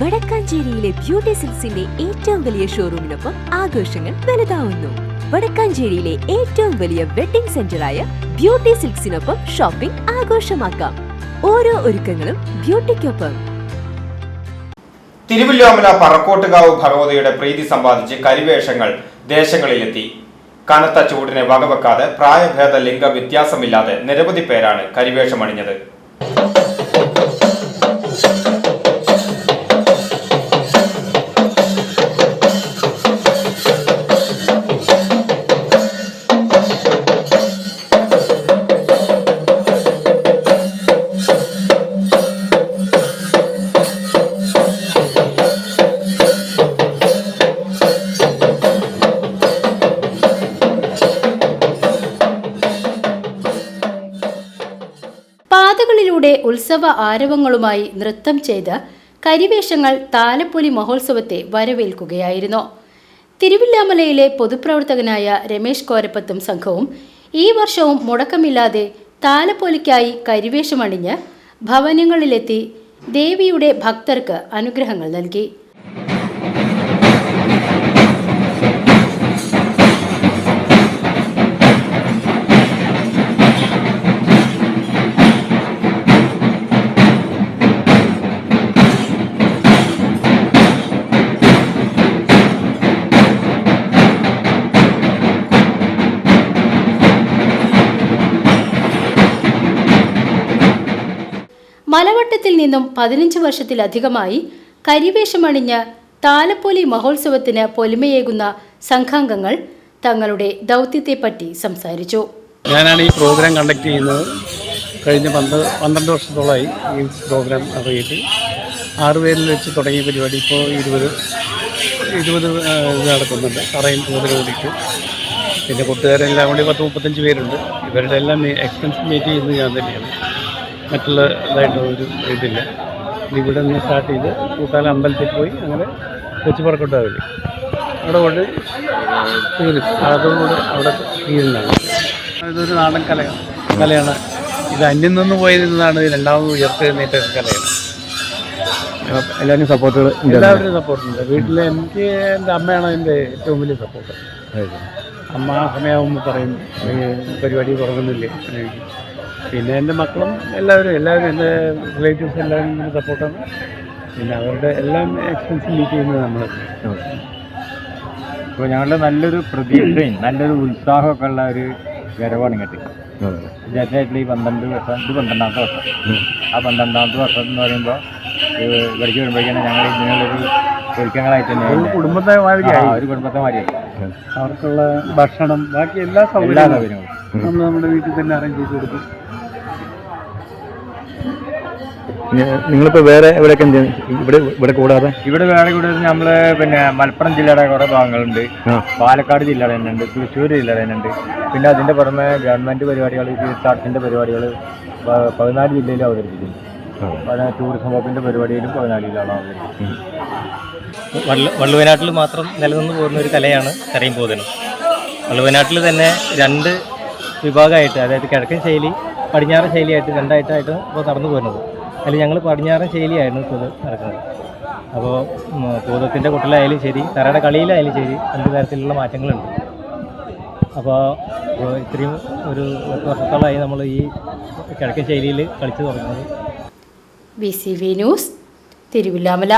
വടക്കാഞ്ചേരിയിലെ beauty സിൽസിന്റെ ഏറ്റവും വലിയ ഷോറൂമിനൊപ്പം ആഘോഷങ്ങൾ വലുതാവുന്നു. വടക്കാഞ്ചേരിയിലെ ഏറ്റവും വലിയ വെഡിംഗ് സെന്ററായ ബ്യൂട്ടി സിൽക്സിനൊപ്പം ഷോപ്പിംഗ് ആഘോഷമാക്കാം. ഓരോ ഒരുക്കങ്ങളും ബ്യൂട്ടിക്കൊപ്പം. തിരുവല്ലോമല പറക്കോട്ടുകാവ് ഭഗവതിയുടെ പ്രീതി സമ്പാദിച്ച് കരിവേഷങ്ങൾ ദേശങ്ങളിലെത്തി. കനത്ത ചൂടിനെ വകവെക്കാതെ പ്രായഭേദ ലിംഗ വ്യത്യാസമില്ലാതെ നിരവധി പേരാണ് കരിവേഷമണിഞ്ഞത്. പാതകളിലൂടെ ഉത്സവ ആരവങ്ങളുമായി നൃത്തം ചെയ്ത് കരിവേഷങ്ങൾ താലപ്പൊലി മഹോത്സവത്തെ വരവേൽക്കുകയായിരുന്നു. തിരുവില്ലാമലയിലെ പൊതുപ്രവർത്തകനായ രമേശ് കോരപ്പത്തും സംഘവും ഈ വർഷവും മുടക്കമില്ലാതെ താലപ്പൊലിക്കായി കരിവേഷമണിഞ്ഞ് ഭവനങ്ങളിലെത്തി ദേവിയുടെ ഭക്തർക്ക് അനുഗ്രഹങ്ങൾ നൽകി. മലവട്ടത്തിൽ നിന്നും പതിനഞ്ച് വർഷത്തിലധികമായി കരിവേഷമണിഞ്ഞ് താലപ്പൊലി മഹോത്സവത്തിന് പൊലിമയേകുന്ന സംഘാംഗങ്ങൾ തങ്ങളുടെ ദൗത്യത്തെപ്പറ്റി സംസാരിച്ചു. ഞാനാണ് ഈ പ്രോഗ്രാം കണ്ടക്ട് ചെയ്യുന്നത്. കഴിഞ്ഞ പന്ത് പന്ത്രണ്ട് വർഷത്തോളമായി ഈ പ്രോഗ്രാം അറിയിട്ട് ആറുപേരിൽ വെച്ച് തുടങ്ങിയ പരിപാടി ഇപ്പോൾ ഇരുപത് ഇരുപത് ഇത് നടക്കുന്നുണ്ട്. പറയും കൂടുതൽ കൂടിയിട്ട് പിന്നെ കൂട്ടുകാരെല്ലാം കൂടി പത്ത് മുപ്പത്തഞ്ച് പേരുണ്ട്. ഇവരുടെ എല്ലാം എക്സ്പെൻസ് മീറ്റ് ചെയ്യുന്നത് ഞാൻ തന്നെയാണ്. മറ്റുള്ള ഇതായിട്ട് ഒരു ഇതില്ല. ഇവിടെ നിന്ന് സ്റ്റാർട്ട് ചെയ്ത് കൂട്ടാല അമ്പലത്തിൽ പോയി അങ്ങനെ കൊച്ചു പുറക്കോട്ടാവില്ലേ അവിടെ കൊണ്ട് തീരും കൂടെ അവിടെ തീരുന്നതാണ് ഇതൊരു നാടൻ കലയാണ്. കലയാണ്. ഇത് അന്യം നിന്ന് പോയിരുന്നതാണ് രണ്ടാമത് ഉയർത്തെഴുന്നേറ്റ നീട്ട കലയാണ്. എല്ലാവരും സപ്പോർട്ടുകൾ എല്ലാവരും സപ്പോർട്ടുണ്ട് വീട്ടിൽ എനിക്ക് എന്റെ അമ്മയാണ് എന്റെ ഏറ്റവും വലിയ സപ്പോർട്ട് അമ്മ ആ സമയമാകുമ്പോൾ പറയും "ഈ പരിപാടി തുടങ്ങുന്നില്ലേ. പിന്നെ എന്റെ മക്കളും എല്ലാവരും എല്ലാവരും എന്റെ റിലേറ്റീവ്സ് എല്ലാവരും ഇങ്ങനെ സപ്പോർട്ടാണ് പിന്നെ അവരുടെ എല്ലാം എക്സ്പെൻസ് മീറ്റ് ചെയ്യുന്നത് നമ്മൾ ഇപ്പോൾ ഞങ്ങളുടെ നല്ലൊരു പ്രതീക്ഷയും നല്ലൊരു ഉത്സാഹമൊക്കെ ഉള്ള ഒരു വരവാണ് ഇങ്ങോട്ട്. ജനറേറ്റിൽ ഈ പന്ത്രണ്ട് വർഷം ഇത് പന്ത്രണ്ടാമത്തെ വർഷം. ആ പന്ത്രണ്ടാമത്തെ വർഷം എന്ന് പറയുമ്പോൾ ഇവിടേക്ക് വരുമ്പോഴേക്കാണ് ഞങ്ങൾ ഇങ്ങനെയുള്ളൊരു ഒരുക്കങ്ങളായിട്ട് തന്നെ കുടുംബത്തെ ആ, മാതിരിയായി ഒരു കുടുംബത്തെ മാതിരിയായി. അവർക്കുള്ള ഭക്ഷണം ബാക്കി എല്ലാ സൗകര്യങ്ങളും. നമ്മൾ നമ്മുടെ വീട്ടിൽ തന്നെ അറേഞ്ച് ചെയ്ത് കൊടുക്കും. നിങ്ങളിപ്പോ വേറെ എവിടെയൊക്കെ എന്ത് ഇവിടെ ഇവിടെ കൂടാതെ? ഇവിടെ വേറെ കൂടാതെ നമ്മൾ പിന്നെ മലപ്പുറം ജില്ലയുടെ കുറെ ഭാഗങ്ങളുണ്ട്. പാലക്കാട് ജില്ലയുടെ തന്നെ ഉണ്ട്. തൃശ്ശൂർ ജില്ലയുടെ തന്നെ ഉണ്ട്. പിന്നെ അതിന്റെ പുറമെ ഗവൺമെന്റ് പരിപാടികൾ തീർത്ഥാടത്തിന്റെ പരിപാടികൾ പതിനാല് ജില്ലയിൽ അവതരിപ്പിക്കുന്നു. ടൂറിസം വകുപ്പിന്റെ പരിപാടിയിലും പതിനാല് ജില്ലകളാണ് അവതരിപ്പിക്കുന്നത് വള്ളു വള്ളുവനാട്ടിൽ മാത്രം നിലനിന്ന് പോകുന്ന ഒരു കലയാണ് കരയും വള്ളുവനാട്ടിൽ തന്നെ രണ്ട് വിഭാഗമായിട്ട് അതായത് കിഴക്കൻ ശൈലി പടിഞ്ഞാറൻ ശൈലിയായിട്ട് രണ്ടായിട്ടായിട്ട് ഇപ്പോൾ നടന്നു പോരുന്നത് അതിൽ ഞങ്ങൾ പടിഞ്ഞാറൻ ശൈലിയായിരുന്നു ഇപ്പോൾ നടക്കുന്നത്. അപ്പോൾ പൂതത്തിന്റെ കുട്ടിലായാലും ശരി തറയുടെ കളിയിലായാലും ശരി രണ്ട് തരത്തിലുള്ള മാറ്റങ്ങളുണ്ട്. അപ്പോൾ ഇത്രയും ഒരു പത്ത് വർഷത്തോളമായി നമ്മൾ ഈ കിഴക്കൻ ശൈലിയിൽ കളിച്ചു തുടങ്ങുന്നത്. B C V news Thiruvilwamala